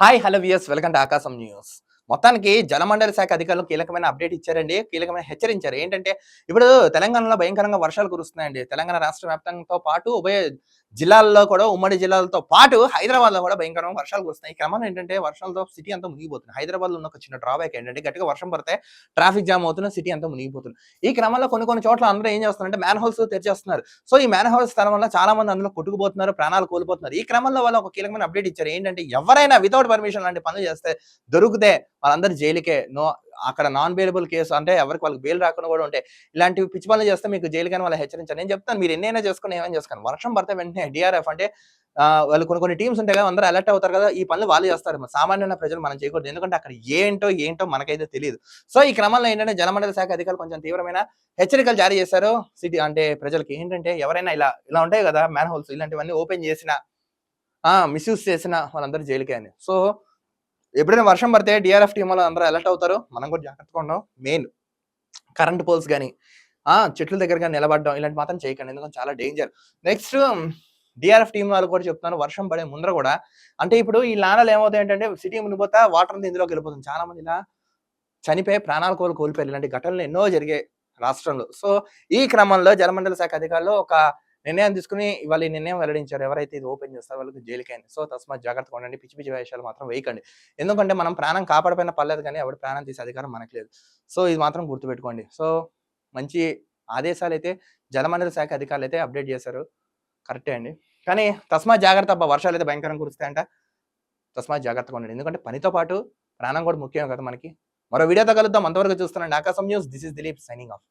Hi hello viewers welcome to Aakasam news మొత్తానికి జలమండలి శాఖ అధికారులు కీలకమైన అప్డేట్ ఇచ్చారండి. కీలకమైన హెచ్చరించారు. ఏంటంటే ఇప్పుడు తెలంగాణలో భయంకరంగా వర్షాలు కురుస్తున్నాయండి. తెలంగాణ రాష్ట్ర వ్యాప్తంతో పాటు ఉభయ జిల్లాల్లో కూడా ఉమ్మడి జిల్లాలతో పాటు హైదరాబాద్లో కూడా భయంకరంగా వర్షాలు వస్తున్నాయి ఈ క్రమంలో ఏంటంటే వర్షాలతో సిటీ అంతా మునిగిపోతుంది. హైదరాబాద్లో ఉన్న ఒక చిన్న డ్రాబ్యాక్ ఏంటంటే గట్టిగా వర్షం పడితే ట్రాఫిక్ జామ్ అవుతున్న సిటీ అంతా మునిగిపోతుంది. ఈ క్రమంలో కొన్ని కొన్ని చోట్ల అందరూ ఏం చేస్తున్నారంటే మ్యాన్ హోల్స్ తెరిచేస్తున్నారు. సో ఈ మ్యాన్ హోల్స్ స్థలం వల్ల చాలా మంది అందులో కొట్టుకుపోతున్నారు ప్రాణాలు కోల్పోతున్నారు. ఈ క్రమంలో వాళ్ళు ఒక కీలకమైన అప్డేట్ ఇచ్చారు. ఏంటంటే ఎవరైనా వితౌట్ పర్మిషన్ లాంటి పనులు చేస్తే దొరికితే వాళ్ళందరూ జైలుకే. నో అక్కడ నాన్ బెయిలబుల్ కేసు అంటే ఎవరికి వాళ్ళకి బెయిల్ రాకుండా కూడా ఉంటాయి ఇలాంటివి పిచ్చి పనులు చేస్తే మీకు జైలు కానీ వాళ్ళు హెచ్చరించారు నేను చెప్తాను మీరు ఎన్నైనా చేసుకుని ఏమైనా చేసుకోండి వర్షం పడితే వెంటనే డిఆర్ఎఫ్ అంటే వాళ్ళు కొన్ని కొన్ని టీమ్స్ ఉంటాయి కదా అందరూ అలర్ట్ అవుతారు కదా ఈ పనులు వాళ్ళు చేస్తారు. సామాన్యమైన ప్రజలు మనం చేయకూడదు. ఎందుకంటే అక్కడ ఏంటో ఏంటో మనకైతే తెలియదు. సో ఈ క్రమంలో ఏంటంటే జలమండలి శాఖ అధికారులు కొంచెం తీవ్రమైన హెచ్చరికలు జారీ చేశారు. సిటీ అంటే ప్రజలకి ఏంటంటే ఎవరైనా ఇలా ఇలా ఉంటాయి కదా మ్యాన్ హోల్స్ ఇలాంటివన్నీ ఓపెన్ చేసిన మిస్యూజ్ చేసిన వాళ్ళందరూ జైలుకే అని. సో ఎప్పుడైనా వర్షం పడితే డిఆర్ఎఫ్ టీం వాళ్ళు అందరూ అలర్ట్ అవుతారు. మనం కూడా జాగ్రత్తగా ఉన్నాం మెయిన్ కరెంట్ పోల్స్ కానీ ఆ చెట్ల దగ్గర కానీ నిలబడడం ఇలాంటి మాత్రం చేయకండి. ఎందుకంటే చాలా డేంజర్ నెక్స్ట్ డిఆర్ఎఫ్ టీం వాళ్ళు కూడా చెప్తున్నారు వర్షం పడే ముందర కూడా. అంటే ఇప్పుడు ఈ లానాలు ఏమవుతాయి ఏంటంటే సిటీ మునిపోతా వాటర్ అంతా ఇందులోకి వెళ్ళిపోతుంది. చాలా మంది ఇలా చనిపోయి ప్రాణాలు కోలు కోల్పోయారు. ఇలాంటి ఘటనలు ఎన్నో జరిగాయి రాష్ట్రంలో. సో ఈ క్రమంలో జలమండల శాఖ అధికారులు ఒక నిర్ణయం తీసుకుని ఇవాళ ఈ నిర్ణయం వెల్లడించారు. ఎవరైతే ఇది ఓపెన్ చేస్తారో వాళ్ళకి జైలుకైంది. సో తస్మాత్ జాగ్రత్తగా ఉండండి. పిచ్చి పిచ్చి వేషాలు మాత్రం వేయకండి. ఎందుకంటే మనం ప్రాణం కాపాడపోయినా పర్లేదు కానీ ఎవరి ప్రాణం తీసే అధికారం మనకు లేదు. సో ఇది మాత్రం గుర్తుపెట్టుకోండి. సో మంచి ఆదేశాలు అయితే జలమండలి శాఖ అధికారులు అయితే అప్డేట్ చేశారు. కరెక్టే అండి. కానీ తస్మాత్ జాగ్రత్త అబ్బా! వర్షాలు అయితే భయంకరంగా కురుస్తాయంట. తస్మాత్ జాగ్రత్తగా ఉండండి. ఎందుకంటే పనితో పాటు ప్రాణం కూడా ముఖ్యం కదా మనకి. మరో వీడియోతో కలుద్దాం. అంతవరకు చూస్తున్నాండి Aakasam news. This is Dileep signing off.